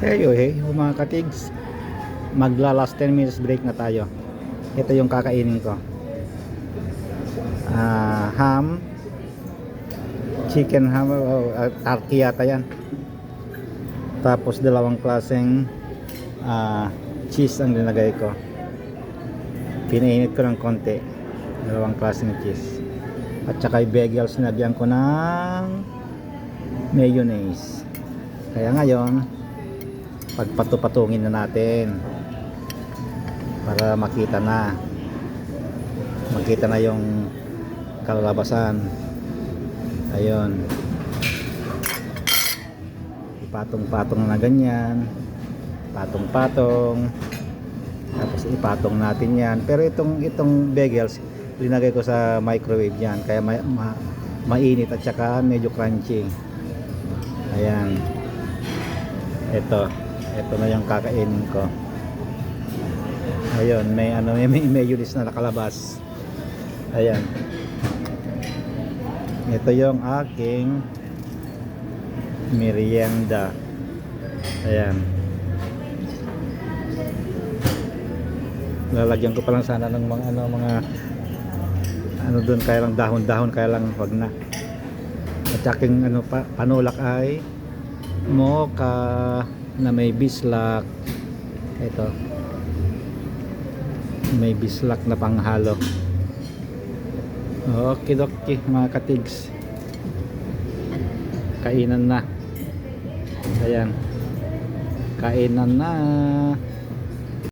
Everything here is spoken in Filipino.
Tayo eh, yung mga katigs. Magla last 10 minutes break na tayo. Ito yung kakainin ko. Ah, ham. Chicken ham. Oh, uh, turkey yata yan. Tapos dalawang klaseng ah, cheese ang linagay ko. Pinainit ko ng konti. Dalawang klaseng cheese. At saka yung bagel sinabyan ko ng mayonnaise. Kaya ngayon, pagpatupatungin na natin. Para makita na. Makita na yung kalalabasan. Ayun. Ipatong-patong na ganyan. Patong-patong. Tapos ipatong natin yan. Pero itong itong bagels linagay ko sa microwave yan. Kaya ma, ma- mainit at saka medyo crunchy. Ayan. Ito ito na yung kakainin ko. Ayun may ano may, may mayonnaise na nakalabas. Ayan. Ito yung aking merienda. Ayan. Lalagyan ko pa lang sana ng mga ano mga ano doon kaya lang dahon-dahon kaya lang wag na. At aking ano pa panulak ay mocha na may bislak. Ito. May bislak na panghalo. Okay okay mga katigs. Kainan na. Ayan. Kainan na